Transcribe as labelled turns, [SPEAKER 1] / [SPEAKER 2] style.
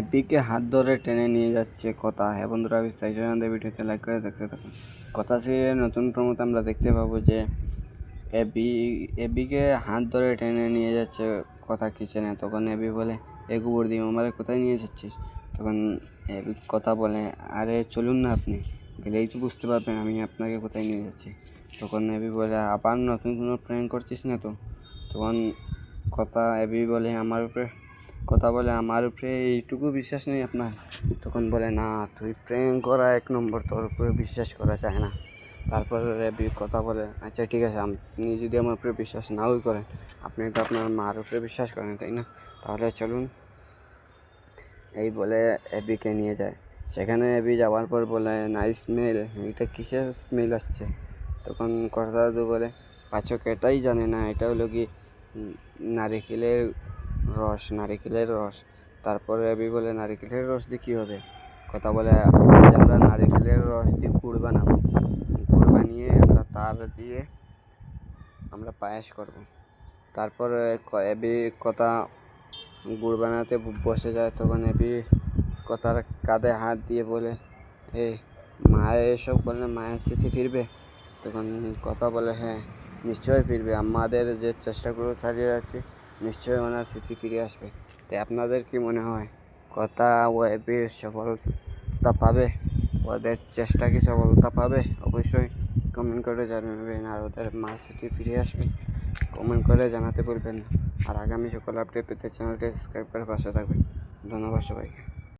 [SPEAKER 1] APK হাত ধরে টেনে নিয়ে যাচ্ছে কথা। হ্যাঁ বন্ধুরা, বিস্তারিত জানতে ভিডিওতে লাইক করে দেখতে থাকুন। কথা সিরিয়ালের নতুন প্রমোতে আমরা দেখতে পাবো যে এবি এবিকে হাত ধরে টেনে নিয়ে যাচ্ছে কথা কিচেনে। তখন এবি বলে, এ গোবর দিম আমার কোথায় নিয়ে যাচ্ছিস? তখন এবি কথা বলে, আরে চলুন না আপনি, গেলেই তো বুঝতে পারবেন আমি আপনাকে কোথায় নিয়ে যাচ্ছি। তখন এবি বলে, আবার নতুন কোনো প্ল্যান করছিস না তো? তখন কথা এবি বলে, আমার উপরে কথা বলে আমার উপরে এইটুকু বিশ্বাস নেই আপনার। তখন বলে, না, তুই প্রেম করা এক নম্বর, তোর উপরে বিশ্বাস করা যায় না। তারপরে রেবি কথা বলে আচ্ছা ঠিক আছে, আপনি যদি আমার উপরে বিশ্বাস নাও করেন, আপনি তো আপনার মার উপরে বিশ্বাস করেন, তাই না? তাহলে চলুন। এই বলে এবিকে নিয়ে যায়। সেখানে এবি যাওয়ার পর বলে না স্মেল, এটা কিসের স্মেল আসছে? তখন কথা দাদু বলে পাচক এটাই জানে না, এটা হলো কি নারিকেলের রস, নারিকেলের রস। তারপরে এবি বলে, নারিকেলের রস দিয়ে কী হবে? কথা বলে, আজ আমরা নারিকেলের রস দিয়ে গুড় বানাবো। গুড় বানিয়ে আমরা তার দিয়ে আমরা পায়েস করব। তারপরে এবি কথা গুড় বানাতে বসে যায়, তখন এবি কথার কাঁধে হাত দিয়ে বলে, এ মায়ের এসব করলে মায়ের স্মৃতি ফিরবে? তখন কথা বলে হ্যাঁ নিশ্চয়ই ফিরবে। আমাদের যে চেষ্টা করে চালিয়ে যাচ্ছি নিশ্চয়ই ওনার স্মৃতি ফিরে আসবে। তাই আপনাদের কি মনে হয়, কথা ওয়েবের সফলতা পাবে? ওদের চেষ্টা কি সফলতা পাবে? অবশ্যই কমেন্ট করে জানাবেন আর ওদের মার স্মৃতি ফিরে আসবে। কমেন্ট করে জানাতে বলবেন না। আর আগামী সকল আপডেট পেতে চ্যানেলটি সাবস্ক্রাইব করে পাশে থাকবেন। ধন্যবাদ সবাইকে।